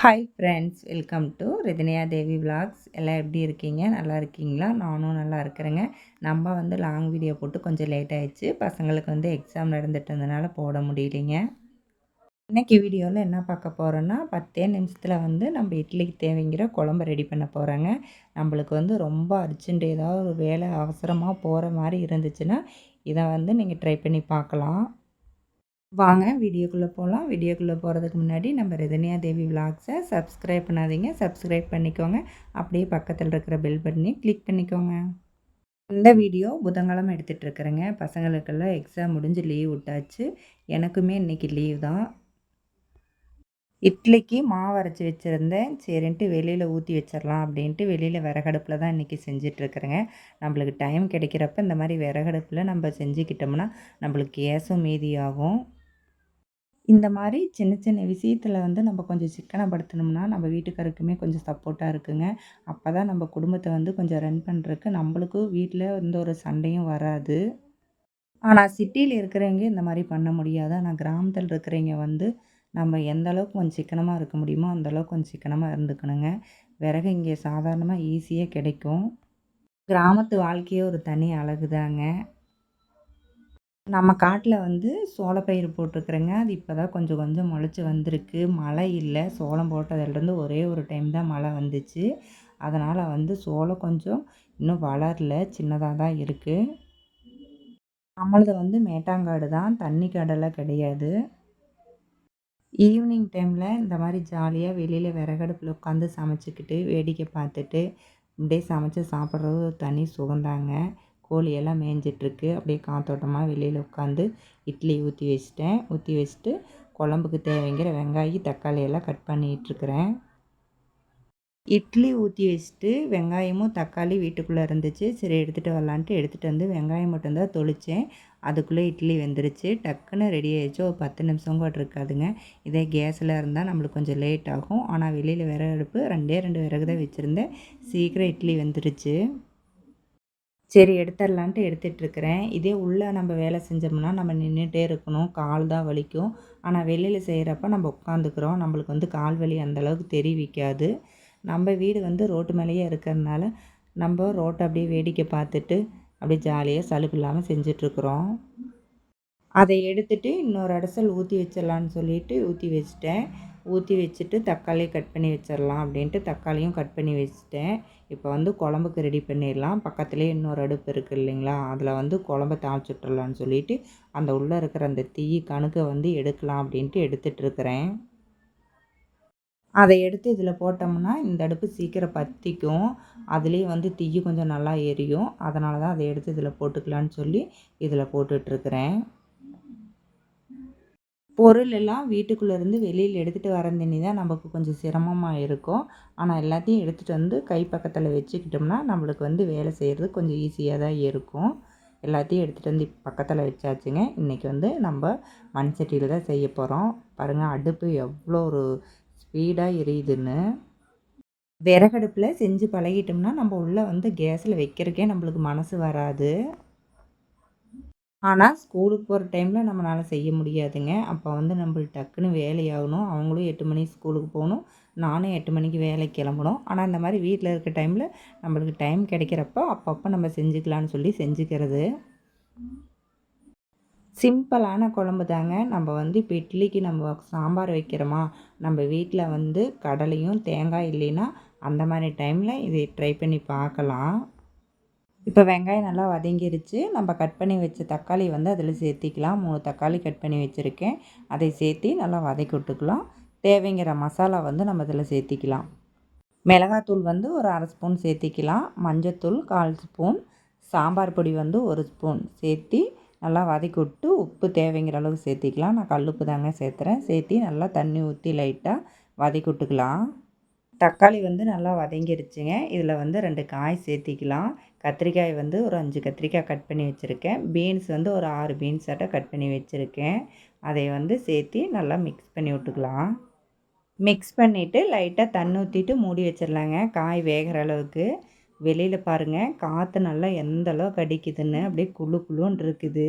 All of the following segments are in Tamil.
Hi friends welcome to Rithiniya Devi vlogs எல்லாம் எப்படி இருக்கீங்க? நல்லா இருக்கீங்களா? நானும் நல்லா இருக்கிறேங்க. நம்ம வந்து லாங் வீடியோ போட்டு கொஞ்சம் லேட் ஆகிடுச்சு பசங்களுக்கு வந்து எக்ஸாம் நடந்துட்டு இருந்தனால போட முடியலைங்க. இன்றைக்கி வீடியோவில் என்ன பார்க்க போகிறோன்னா பத்தே நிமிஷத்தில் வந்து நம்ம இட்லிக்கு தேவைங்கிற குழம்பு ரெடி பண்ண போகிறோங்க நம்மளுக்கு வந்து ரொம்ப அர்ஜென்ட் ஏதாவது ஒரு வேலை அவசரமாக போகிற மாதிரி இருந்துச்சுன்னா இதை வந்து நீங்கள் ட்ரை பண்ணி பார்க்கலாம். வாங்க வீடியோக்குள்ளே போகலாம் வீடியோக்குள்ளே போகிறதுக்கு முன்னாடி நம்ம ரதனியா தேவி விலாக்ஸை சப்ஸ்கிரைப் பண்ணாதீங்க. சப்ஸ்கிரைப் பண்ணிக்கோங்க. அப்படியே பக்கத்தில் இருக்கிற பெல் பட்டனையும் கிளிக் பண்ணிக்கோங்க. இந்த வீடியோ புதன்கிழமை எடுத்துகிட்ருக்குறேங்க பசங்களுக்கெல்லாம் எக்ஸாம் முடிஞ்சு லீவ் விட்டாச்சு. எனக்குமே இன்றைக்கி லீவ் தான். இட்லிக்கு மாவு அரைச்சி வச்சுருந்தேன். சரின்ட்டு வெளியில் ஊற்றி வச்சிடலாம் அப்படின்ட்டு வெளியில் விறகடுப்பில் தான் இன்றைக்கி செஞ்சிட்ருக்குறேங்க நம்மளுக்கு டைம் கிடைக்கிறப்ப இந்த மாதிரி விறகடுப்பில் நம்ம செஞ்சுக்கிட்டோம்னா நம்மளுக்கு கேஸும் மீதியாகும். இந்த மாதிரி சின்ன சின்ன விஷயத்தில் வந்து நம்ம கொஞ்சம் சிக்கனப்படுத்தினோம்னா நம்ம வீட்டுக்காருக்குமே கொஞ்சம் சப்போர்ட்டாக இருக்குங்க. அப்போ தான் நம்ம குடும்பத்தை வந்து கொஞ்சம் ரன் பண்ணுறதுக்கு நம்மளுக்கும் வீட்டில் எந்த ஒரு சண்டையும் வராது. ஆனால் சிட்டியில் இருக்கிறவங்க இந்த மாதிரி பண்ண முடியாது. ஆனால் கிராமத்தில் இருக்கிறவங்க வந்து நம்ம எந்த அளவுக்கு கொஞ்சம் சிக்கனமாக இருக்க முடியுமோ அந்தளவுக்கு கொஞ்சம் சிக்கனமாக இருந்துக்கணுங்க. விறகு இங்கே சாதாரணமாக ஈஸியாக கிடைக்கும். கிராமத்து வாழ்க்கையே ஒரு தனி அழகு தாங்க நம்ம காட்டில் வந்து சோளப்பயிர் போட்டிருக்குறேங்க. அது இப்போ தான் கொஞ்சம் கொஞ்சம் முளைச்சி வந்திருக்கு. மழை இல்லை. சோளம் போட்டதுலேருந்து ஒரே ஒரு டைம் தான் மழை வந்துச்சு. அதனால் வந்து சோளம் கொஞ்சம் இன்னும் வளரல. சின்னதாக தான் இருக்குது நம்மளது வந்து மேட்டாங்காடு தான். தண்ணி கடலை கிடையாது. ஈவினிங் டைமில் இந்த மாதிரி ஜாலியாக வெளியில் விறகடுப்பில் உட்காந்து சமைச்சிக்கிட்டு வேடிக்கை பார்த்துட்டு இப்படியே சமைச்சு சாப்பிட்றது தனி சுகந்தாங்க. கோழியெல்லாம் மேய்ஞ்சிட்ருக்கு அப்படியே காத்தோட்டமாக வெளியில் உட்காந்து இட்லி ஊற்றி வச்சிட்டேன். ஊற்றி வச்சுட்டு குழம்புக்கு தேவைங்கிற வெங்காயம் தக்காளி எல்லாம் கட் பண்ணிகிட்ருக்குறேன் இட்லி ஊற்றி வச்சுட்டு வெங்காயமும் தக்காளி வீட்டுக்குள்ளே இருந்துச்சு. சரி எடுத்துகிட்டு வரலான்ட்டு எடுத்துகிட்டு வந்து வெங்காயம் மட்டும்தான் தொளித்தேன் அதுக்குள்ளே இட்லி வெந்துருச்சு. டக்குன்னு ரெடி ஆகிடுச்சு ஒரு பத்து நிமிஷம் கூட இருக்காதுங்க. இதே கேஸில் இருந்தால் நம்மளுக்கு கொஞ்சம் லேட் ஆகும். ஆனால் வெளியில் விறகு அடுப்பு ரெண்டே ரெண்டு விறகு தான் வச்சுருந்தேன். சீக்கிரம் இட்லி வெந்துருச்சு. சரி எடுத்துடலான்ட்டு எடுத்துகிட்ருக்குறேன் இதே உள்ளே நம்ம வேலை செஞ்சோம்னா நம்ம நின்றுட்டே இருக்கணும். கால் தான் வலிக்கும். ஆனால் வெளியில் செய்கிறப்ப நம்ம உட்காந்துக்கிறோம். நம்மளுக்கு வந்து கால் வலி அந்தளவுக்கு தெரிவிக்காது. நம்ம வீடு வந்து ரோட்டு மேலேயே இருக்கிறதுனால நம்ம ரோட்டை அப்படியே வேடிக்கை பார்த்துட்டு அப்படியே ஜாலியாக சலுப்பு இல்லாமல் செஞ்சிட்ருக்குறோம். அதை எடுத்துகிட்டு இன்னொரு அடசல் ஊற்றி வச்சிடலான்னு சொல்லிவிட்டு ஊற்றி வச்சிட்டேன். ஊற்றி வச்சுட்டு தக்காளி கட் பண்ணி வச்சிடலாம் அப்படின்ட்டு தக்காளியும் கட் பண்ணி வச்சுட்டேன். இப்போ வந்து குழம்புக்கு ரெடி பண்ணிடலாம் பக்கத்துலேயே இன்னொரு அடுப்பு இருக்குது இல்லைங்களா? அதில் வந்து குழம்ப தாளிச்சிட்ருலான்னு சொல்லிவிட்டு அந்த உள்ளே இருக்கிற அந்த தீ கணுக்கை வந்து எடுக்கலாம் அப்படின்ட்டு எடுத்துகிட்ருக்கிறேன் அதை எடுத்து இதில் போட்டோம்னா இந்த அடுப்பு சீக்கிரம் பற்றிக்கும் அதுலேயே வந்து தீ கொஞ்சம் நல்லா எரியும். அதனால தான் அதை எடுத்து இதில் போட்டுக்கலான்னு சொல்லி இதில் போட்டுட்ருக்குறேன் பொருள் எல்லாம் வீட்டுக்குள்ளேருந்து வெளியில் எடுத்துகிட்டு வரந்தண்ணி தான் நமக்கு கொஞ்சம் சிரமமாக இருக்கும். ஆனால் எல்லாத்தையும் எடுத்துகிட்டு வந்து கை பக்கத்தில் வச்சுக்கிட்டோம்னா நம்மளுக்கு வந்து வேலை செய்கிறது கொஞ்சம் ஈஸியாக தான் இருக்கும். எல்லாத்தையும் எடுத்துகிட்டு வந்து பக்கத்தில் வச்சாச்சுங்க. இன்றைக்கி வந்து நம்ம மண் சட்டியில் தான் செய்ய போகிறோம் பாருங்கள் அடுப்பு எவ்வளோ ஒரு ஸ்பீடாக எரியுதுன்னு. விறகடுப்பில் செஞ்சு பழகிட்டோம்னா நம்ம உள்ளே வந்து கேஸில் வைக்கிறக்கே நம்மளுக்கு மனசு வராது. ஆனால் ஸ்கூலுக்கு போகிற டைமில் நம்மளால் செய்ய முடியாதுங்க. அப்போ வந்து நம்மளுக்கு டக்குன்னு வேலையாகணும். அவங்களும் எட்டு மணிக்கு ஸ்கூலுக்கு போகணும். நானும் எட்டு மணிக்கு வேலைக்கு கிளம்பணும். ஆனால் இந்த மாதிரி வீட்டில் இருக்க டைமில் நம்மளுக்கு டைம் கிடைக்கிறப்போ அப்பப்போ நம்ம செஞ்சுக்கலான்னு சொல்லி செஞ்சுக்கிறது. சிம்பிளான குழம்பு தாங்க. நம்ம வந்து இப்போ இட்லிக்கு நம்ம சாம்பார் வைக்கிறோமா? நம்ம வீட்டில் வந்து கடலையும் தேங்காய் இல்லைன்னா அந்த மாதிரி டைமில் இதை ட்ரை பண்ணி பார்க்கலாம். இப்போ வெங்காயம் நல்லா வதங்கிருச்சு. நம்ம கட் பண்ணி வச்ச தக்காளி வந்து அதில் சேர்த்திக்கலாம். மூணு தக்காளி கட் பண்ணி வச்சுருக்கேன். அதை சேர்த்தி நல்லா வதக்கி விட்டுக்கலாம். தேவைங்கிற மசாலா வந்து நம்ம இதில் சேர்த்திக்கலாம். மிளகாத்தூள் வந்து ஒரு அரை ஸ்பூன் சேர்த்திக்கலாம். மஞ்சத்தூள் கால் ஸ்பூன். சாம்பார் பொடி வந்து ஒரு ஸ்பூன் சேர்த்தி நல்லா வதக்கி விட்டு உப்பு தேவைங்கிற அளவுக்கு சேர்த்திக்கலாம். நான் கல்லுப்பு தாங்க சேர்த்துறேன். சேர்த்தி நல்லா தண்ணி ஊற்றி லைட்டாக வதக்கி விட்டுக்கலாம். தக்காளி வந்து நல்லா வதங்கிடுச்சுங்க இதில் வந்து ரெண்டு காய் சேர்த்திக்கலாம். கத்திரிக்காய் வந்து ஒரு அஞ்சு கத்திரிக்காய் கட் பண்ணி வச்சுருக்கேன். பீன்ஸ் வந்து ஒரு ஆறு பீன்ஸ் ஆட்ட கட் பண்ணி வச்சுருக்கேன். அதை வந்து சேர்த்தி நல்லா மிக்ஸ் பண்ணி விட்டுக்கலாம். மிக்ஸ் பண்ணிவிட்டு லைட்டாக தண்ணி ஊற்றிட்டு மூடி வச்சிடலாங்க. காய் வேகிற அளவுக்கு. வெளியில் பாருங்கள் காற்று நல்லா எந்த அளவுக்கு அடிக்குதுன்னு அப்படியே குழு குழுன்னு இருக்குது.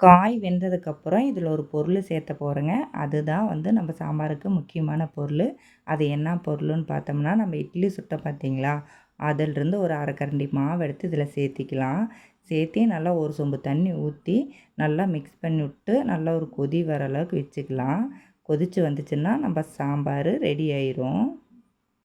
காய் வெந்ததுக்கப்புறம் இதில் ஒரு பொருள் சேர்த்த போகிறேங்க அதுதான் வந்து நம்ம சாம்பாருக்கு முக்கியமான பொருள். அது என்ன பொருள்னு பார்த்தோம்னா நம்ம இட்லி சுட்ட பார்த்தீங்களா? அதிலிருந்து ஒரு அரைக்கரண்டி மாவு எடுத்து இதில் சேர்த்திக்கலாம். சேர்த்தி நல்லா ஒரு சொம்பு தண்ணி ஊற்றி நல்லா மிக்ஸ் பண்ணி விட்டு நல்லா ஒரு கொதி வர அளவுக்கு வச்சுக்கலாம். கொதித்து வந்துச்சுன்னா நம்ம சாம்பார் ரெடி ஆயிரும்.